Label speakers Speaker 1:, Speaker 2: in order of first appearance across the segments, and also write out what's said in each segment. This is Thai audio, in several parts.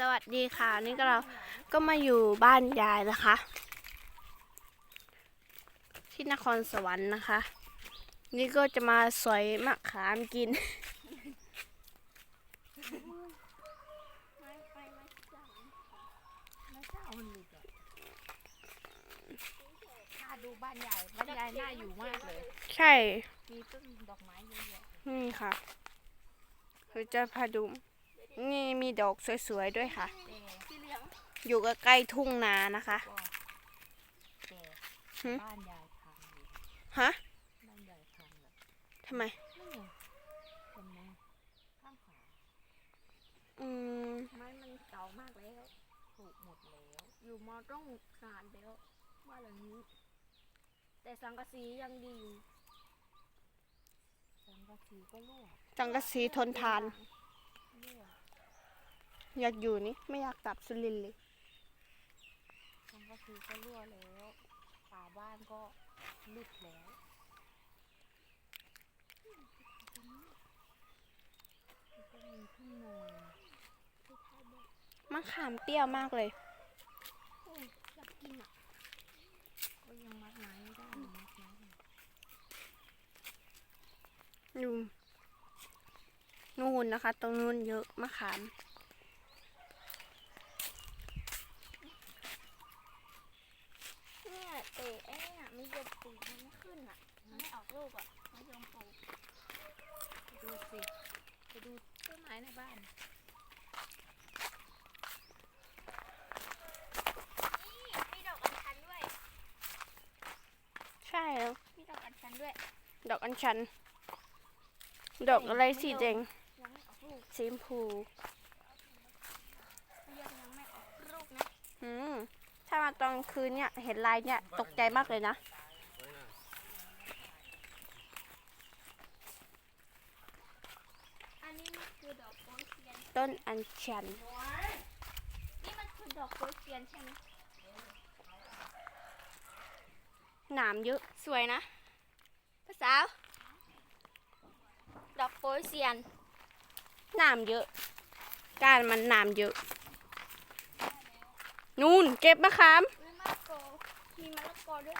Speaker 1: สวัสดีค่ะ นี่ก็เราก็มาอยู่บ้านยายนะคะ ที่นครสวรรค์นะคะ นี่ก็จะมาสอยมะขามกิน
Speaker 2: ถ้าดูบ้านใหญ่ บ้านใหญ่น่าอยู่มากเลย
Speaker 1: ใช่
Speaker 2: มีต้นดอกไม้เยอะแยะ
Speaker 1: นี่ค่ะเราจะพาดู นี่มีดอกสวยๆด้วยค่ะ
Speaker 2: แต่
Speaker 1: อยู่ใกล้ๆทุ่งนานะคะ
Speaker 2: ก็แต่
Speaker 1: หึ
Speaker 2: บ้านใหญ่พังเลย
Speaker 1: ฮะ
Speaker 2: บ้านใหญ่พังเลย
Speaker 1: ทำไม
Speaker 2: นี่ไงเป็นไงข้างขวา
Speaker 1: อืม
Speaker 3: ไม้มันเก่ามากแล้ว
Speaker 2: ถูกหมดแล้ว
Speaker 3: อยู่มาต้องนานแล้วบ้านหลังนี้ แต่สังกะสียังดีอยู่
Speaker 2: สังกะสีก็รั่ว
Speaker 1: จังกะสีทนทาน
Speaker 2: รั่ว
Speaker 1: อยากอยู่นี่ไม่อยากกลับสุรินทร์เลย
Speaker 2: สังกะสีก็รั่วแล้วฝาบ้านก็ลุดแล้วแล้วก็มีทุ่งนา
Speaker 1: มะขามเปรี้ยวมากเลย
Speaker 3: โอ้ยอยากกินอะ
Speaker 2: ก็ยังมัดไม้ไม่ได้ยังมัดไม้ไม่ได้
Speaker 1: อยู่นู่นนะคะ ตรงนู้นเยอะมะขาม
Speaker 3: เนี่ยเตะไอ้เนี่ยมียมปลูกมันไม่ขึ้นอะมันไม่ออกลูกอะมันยมปลูก
Speaker 2: ไปดูสิไปดูต้นไม้ในบ้าน
Speaker 3: นี่มีดอกอัญชันด้วย
Speaker 1: ใช่แล้ว
Speaker 3: มีดอกอัญชันด้วย
Speaker 1: ดอกอัญชัน ดอกอะไรสีแดง
Speaker 3: ยังไม่ออกลูก
Speaker 1: สีชมพู
Speaker 3: ยังยังไม่ออกลูกนะ
Speaker 1: อืม ถ้ามาตอนคืนเนี่ย เห็นลายเนี่ยตกใจมากเลยนะ
Speaker 3: อันนี้มันคือดอกโป๊ยเซียน
Speaker 1: ต้นอัญชัน
Speaker 3: นี่มันคือดอกโป๊ยเซียนใช่ไหม
Speaker 1: หนามเยอะ
Speaker 3: สวยนะภาษาวดอกโป๊ยเซียน
Speaker 1: หนามเยอะก้านมันหนามเยอะ นู่นเก็บมะขาม
Speaker 3: มีมะละกอมีมะละกอด้วย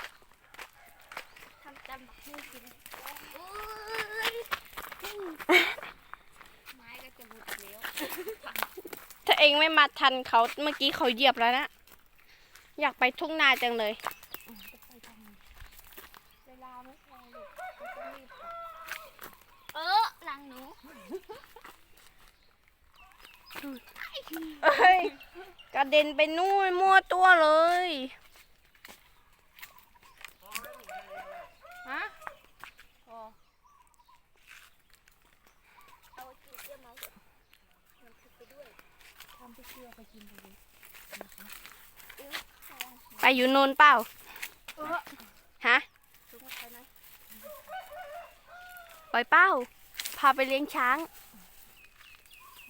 Speaker 3: ทำจำให้กินอุ้ยไม้ก็จะบุดแล้ว
Speaker 1: ถ้าเองไม่มาทันเขาเมื่อกี้เขาเหยียบแล้วนะอยากไปทุ่งนาจังเลย
Speaker 2: จะไปทำไม
Speaker 3: เวลาไม่พอลูกก็ต้องรีบกลับเออหลังหนู
Speaker 1: เอ้ยกระเด็นไปนู่นมั่วตัวเลย
Speaker 2: ฮะพอ
Speaker 3: เอาจีบเยี่ยมมาเถอะมันผิดไปด้วย
Speaker 2: ทำไป เชื่อไปกินเลย
Speaker 3: เออระ
Speaker 1: ไปอยู่นูนเปล่า
Speaker 3: เออ
Speaker 1: ฮะ
Speaker 3: ไปไหม
Speaker 1: ปล่อยเป้า พาไปเลี้ยงช้าง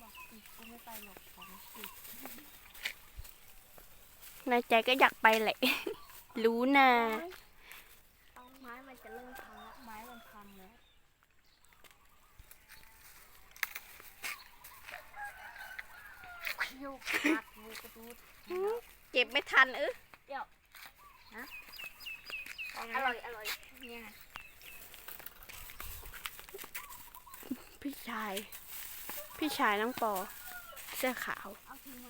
Speaker 2: บอกอีกก็ไม่ไปหรอกของอีก
Speaker 1: ในใจก็อยากไปแหละ รู้นะ
Speaker 3: เอาไม้มันจะเริ่มพังแล้ว
Speaker 2: ไม้มันพังแล้ว ยุกหักยูกระดูด
Speaker 1: เก็บไม่ทันเออ
Speaker 3: อร่อยอร่อยเนี่ย
Speaker 1: พี่ชาย พี่ชายน้องปอ เสื้อขาว
Speaker 3: เอาทิ้งไหม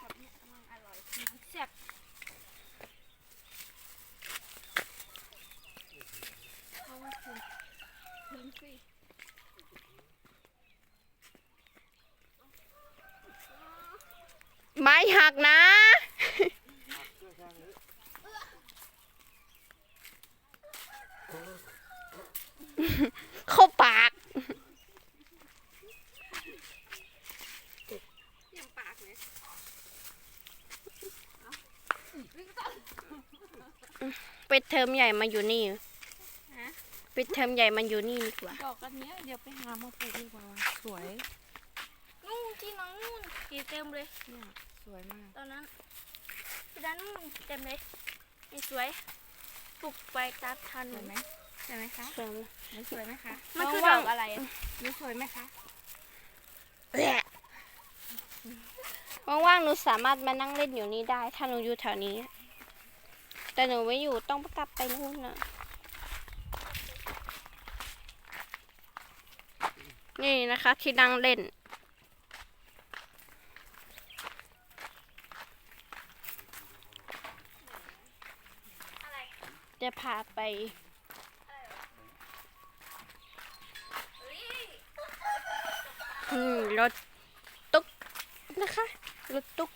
Speaker 3: แบบนี้กำลังอร่อยน้ำแซ่บเอามาคืนคืนสิ
Speaker 1: ไม้ หักนะ เข้าปาก
Speaker 3: เยี่ยมปากเลย
Speaker 1: ปิดเทอมใหญ่มาอยู่นี่
Speaker 3: ฮะ
Speaker 1: ปิดเทอมใหญ่มาอยู่นี่ดีกว่า
Speaker 2: ดอกอันเนี้ยเดี๋ยวไปหามาปลูกดีกว่าว่ะสวย
Speaker 3: นู่นที่น้องนู่นกี่เต็มเลย
Speaker 2: เนี่ยส วยมาก
Speaker 3: ตอนนั้นที่ด้านนู่นเต็มเลยนี่สวยปลูกไปตามทัน
Speaker 2: สวยไหม
Speaker 3: ส
Speaker 2: วยไหมคะ
Speaker 1: สวยไหม
Speaker 2: หนูสวยไหมคะ
Speaker 1: มันคือ
Speaker 2: ว่า
Speaker 1: ดอกอะไรอะ
Speaker 2: หนูสวยไหมคะ
Speaker 1: ว่างๆหนูสามารถมานั่งเล่นอยู่นี่ได้ ถ้าหนูอยู่แถวนี้ แต่หนูไม่อยู่ต้องกลับไปนู่นน่ะนี่นะคะที่นั่งเล่น จะพาไปอืมรถตุ๊กนะคะ รถตุ๊ก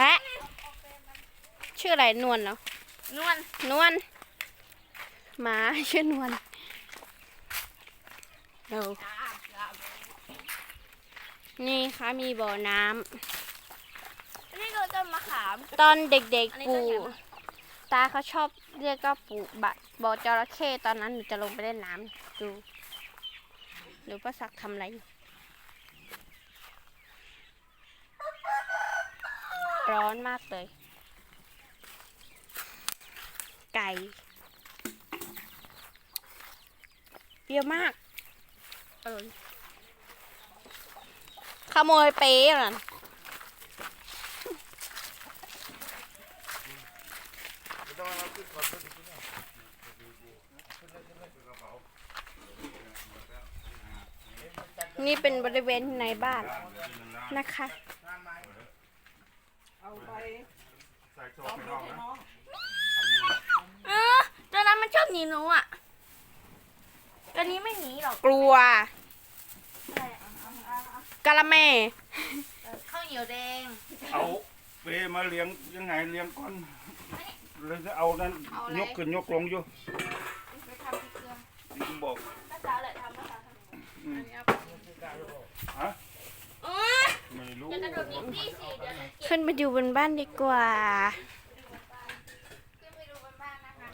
Speaker 1: ฮะชื่ออะไรนวลเหรอน
Speaker 2: วล
Speaker 1: นวลหมาชื่อนวลเรานี่ค่ะมีบ่อน้
Speaker 3: อันนี้เราจะมาขามำ
Speaker 1: ตอนเด็ก
Speaker 3: อันนี้
Speaker 1: ๆ
Speaker 3: ต้น
Speaker 1: ปู่
Speaker 3: ยังอะ
Speaker 1: ตาเขาชอบเรียกก็ปู่บะบ่อจระเข้ตอนนั้นหนูจะลงไปเล่นน้ำดูหรือป้าศักดิ์ทำอะไรอยู่ร้อนมากเลย ไก่เปรี้ยวมากอร่อยขโมยเป๊ะน่ะ นี่เป็นบริเวณในบ้านนะคะ
Speaker 3: เออตัวนั้นมันชอบหนีหนูอะตัวนี้ไม่หนีหรอก
Speaker 1: กลัวกะละแม่
Speaker 2: ข้าวเหนียวแดง
Speaker 4: เอาเปมาเลี้ยงยังไงเลี้ยงก่อน เลยจะเอานั้น
Speaker 2: เอาอะไร
Speaker 4: ยกขึ้นยกลงอยู่
Speaker 2: ไปทำที่เครื่อง
Speaker 4: ผมบอก
Speaker 3: ภาษาเลยทำภาษาทำ
Speaker 4: อืม
Speaker 2: อันนี้เอา
Speaker 4: ฮะ
Speaker 3: เออ
Speaker 4: ไม่รู้
Speaker 3: จะกระโดดนิดนี่สิเดี๋ยวหนูเก็บ
Speaker 1: ขึ้นไปอยู่บนบ้านดีกว่า
Speaker 2: ขึ้นไปดูบนบ้านนะคะ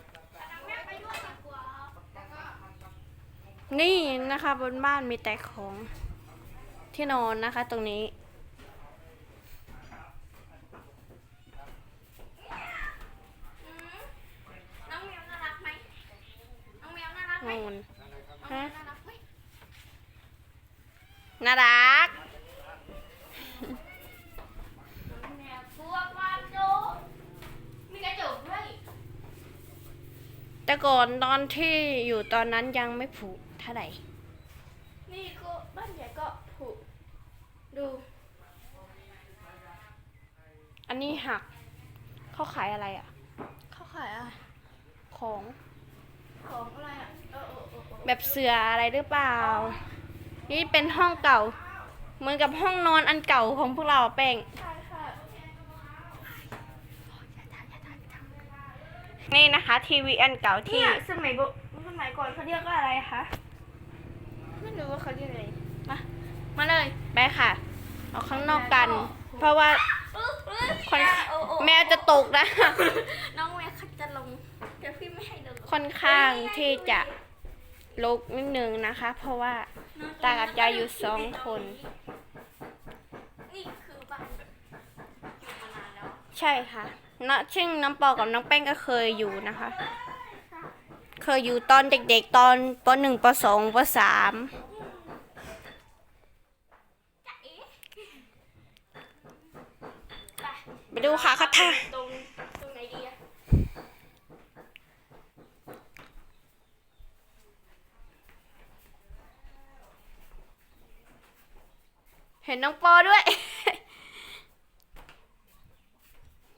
Speaker 3: แม่ไปด้วยดีกว่า
Speaker 2: แล้วก็
Speaker 1: นี่นะคะบนบ้านมีแต่ของที่นอนนะคะ ตรงนี้
Speaker 3: น้องแมวน่ารักไหมน้องแมว น่ารักไหม
Speaker 1: นอน
Speaker 3: น้องแมวน่ารักไหม
Speaker 1: น่ารัก
Speaker 3: น้องแมวกลัวความโจมีกระจกด้วย
Speaker 1: แต่ก่อนตอนที่อยู่ตอนนั้นยังไม่ผุเท่าไหร่
Speaker 3: นี่ก็บ้านใหญ่ก็ผุดู
Speaker 1: อันนี้หักเขาขายอะไรอะ
Speaker 3: เขาขายอะไร
Speaker 1: ของ
Speaker 3: ของอะไรอะ
Speaker 1: แบบเสืออะไรหรือเปล่า นี่เป็นห้องเก่า เหมือนกับห้องนอนอันเก่าของพวกเราอะแป้ง
Speaker 3: ใช่ค่ะ
Speaker 1: นี่นะคะ ทีวีอันเก่าที่
Speaker 3: เนี่ยสมัยโบสมัยก่อนเขาเรียกว่าอะไรคะ ไม่รู้ว่าเขาเรียกอะไร มา มาเลย
Speaker 1: ไปค่ะเอาข้างนอกกัน เพราะว่า
Speaker 3: อื้ออื้อ
Speaker 1: คน
Speaker 3: โอ้โอ้
Speaker 1: แมวจะตกนะ
Speaker 3: น้องแมวเขาจะลงเดี๋ยวพี่ไม่ให้ลง
Speaker 1: ค่อนข้างที่จะ ลกนิดนึงนะคะ เพราะว่าตากับยายอยู่สองคน
Speaker 3: นี่คือบ้านแบบอยู่มานานแล้ว
Speaker 1: ใช่ค่ะนะซึ่งน้ำปอกับน้องแป้งก็เคยอยู่นะคะ เคยอยู่ตอนเด็กๆ ตอนปหนึ่งปสองปสาม
Speaker 3: จ๊ะเอ๋ไป
Speaker 1: ไปดูค่ะคาถา
Speaker 3: ตรงตรงไหนดีอะ
Speaker 1: เห็นน้องปอด้วย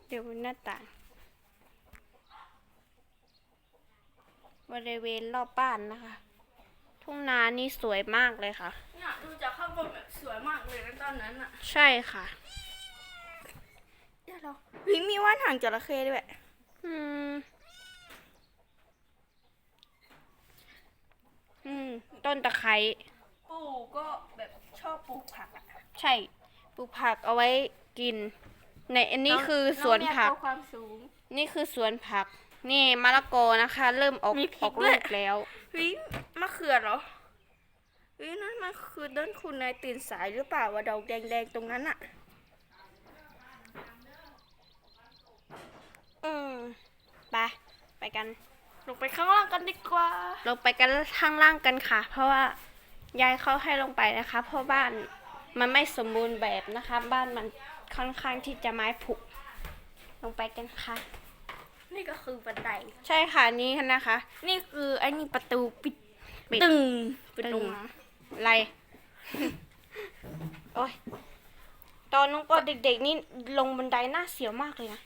Speaker 1: เดี๋ยวบนหน้าต่างบริเวณรอบบ้านนะคะ ทุ่งนานี่สวยมากเลยค่ะ
Speaker 3: เนี่ยดูจากข้างบนแบบสวยมากเลยนะตอนนั้นอะ
Speaker 1: ใช่ค่ะ
Speaker 3: เดี๋ยวเราเฮ้ยมีว่านหางจระเข้ด้วย
Speaker 1: อืม อืม ต้นตะไคร้
Speaker 3: ปู่ก็แบบชอบปลูกผักอะ
Speaker 1: ใช่ ปลูกผักเอาไว้กิน ในอันนี้คือสวนผัก
Speaker 3: องแมวเอาความสูง
Speaker 1: นี่คือสวนผัก นี่มะละกอนะคะ เริ่มออก
Speaker 3: มีพริ
Speaker 1: อกอก
Speaker 3: ด้วย
Speaker 1: ลูกแล้ว
Speaker 3: เฮ้ยมะเขือเหรอเฮ้ยนั่นมันคือต้นคุณนายตื่นสายหรือเปล่าว่าดอกแดงๆตรงนั้นอะ
Speaker 1: อืมไปไปกัน
Speaker 3: ลงไปข้างล่างกันดีกว่า
Speaker 1: ลงไปกันข้างล่างกันค่ะ เพราะว่า ยายเขาให้ลงไปนะคะ เพราะบ้านมันไม่สมบูรณ์แบบนะคะ บ้านมันค่อนข้างที่จะไม้ผุลงไปกันค่ะ
Speaker 3: นี่ก็คือบันได
Speaker 1: ใช่ค่ะนี่นะคะ
Speaker 3: นี่คือไอ้นี่ประตูปิด
Speaker 1: ปิด
Speaker 3: ตึงปิด
Speaker 1: ตึ
Speaker 3: ล
Speaker 1: ง
Speaker 3: งมา
Speaker 1: อะไรโอ้ยตอนน้องปอเด็กๆนี่ลงบันไดหน้าเสียวมากเลยนะ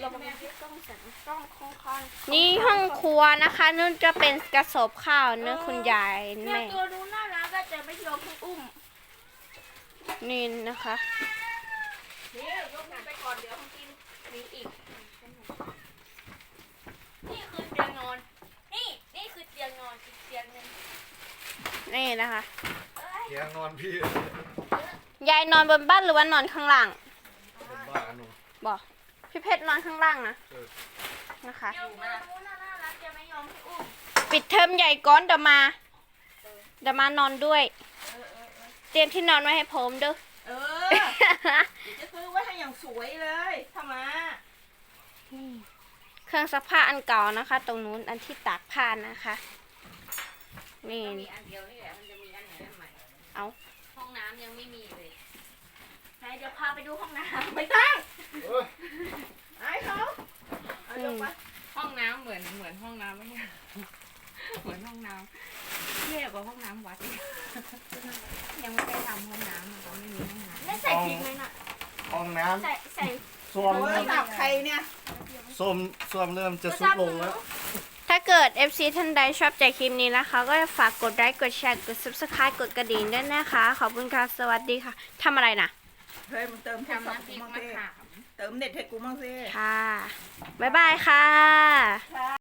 Speaker 3: เรามาที่ต้องแสงกล้องค่อนๆ
Speaker 1: นี่ห้องครัวนะคะนู่นก็เป็นกระสอบข้าวเนื้อะคุณยาย
Speaker 3: เนี่ย
Speaker 1: แม่
Speaker 3: ตัวดูน่ารักก็จะไม่ยอมให้อุ้ม
Speaker 1: นี่นะคะ
Speaker 3: นี่ยกมือไปก่อนเดี๋ยวของกินมีอีก นี่คือเตียงนอน นี่นี่คือเตียงนอนอีกเตียงหนึง
Speaker 1: นี่นะคะ
Speaker 5: เตียงนอนพี่
Speaker 1: ยายนอนบนบ้านหรือว่านอนข้างล่าง
Speaker 5: เป็นบ้าหนู
Speaker 1: บอก พี่เพชรนอนข้างล่างนะ
Speaker 5: เออ
Speaker 1: นะคะ
Speaker 3: เดี๋ยวตัวดูน่ารักจะไม่ยอมให้อุ้ม
Speaker 1: ปิดเทอมใหญ่ก้อนเดี๋ยวมาเดี๋ยวมานอนด้วย เตรียมที่นอนไว้ให้ผมเด้อ
Speaker 2: เออจะซื้อไว้ให้อย่างสวยเลยถ้ามา
Speaker 1: เครื่องซักผ้าอันเก่านะคะ ตรงนู้นอันที่ตากผ้านะคะ นี่
Speaker 2: มีอันเดียวนี่แหละมันจะมีอันไหนอันใหม่
Speaker 1: เอา
Speaker 2: ห้องน้ำยังไม่มีเลย
Speaker 3: ไหนเดี๋ยวพาไปดูห้องน้
Speaker 2: ไม่ต้อง
Speaker 5: เอ้ย
Speaker 2: ไอ้เขาเอา
Speaker 1: อื
Speaker 2: ลง
Speaker 1: ม
Speaker 2: ไปห้องน้ำเหมือนเหมือนห้องน้ำไม่ใช่เหมือนห้องน้ำเทียบกับห้องน้ำวัดอีกยังไม่ได้ทำห้องน้ำอะเขาไม่มีห้องน้ำำ
Speaker 3: ไม่ใส่พริกไหมน่ะ
Speaker 5: ห้องน้
Speaker 3: ใส่ใส่ำ
Speaker 5: ส้วม
Speaker 2: โทร
Speaker 5: เริ่ม
Speaker 2: ศัพท์ใครเนี่ย
Speaker 5: ส้วมส้วมเริ่มจะสุดลงแล้ว
Speaker 1: ถ้าเกิด FC ท่านใดชอบใจคลิปนี้นะคะ ก็ฝากกดไลค์กดแชร์กด subscribe กดกระดิ่งด้วยนะคะ ขอบคุณค่ะ สวัสดีค่ะทำอะไรนะ
Speaker 2: เฮ้ยมึงเติมโทรศัพท์กูมั่งสิเติมเน็ตให้กูมั่งสิ
Speaker 1: ค่ะ บ๊ายบายค่ะ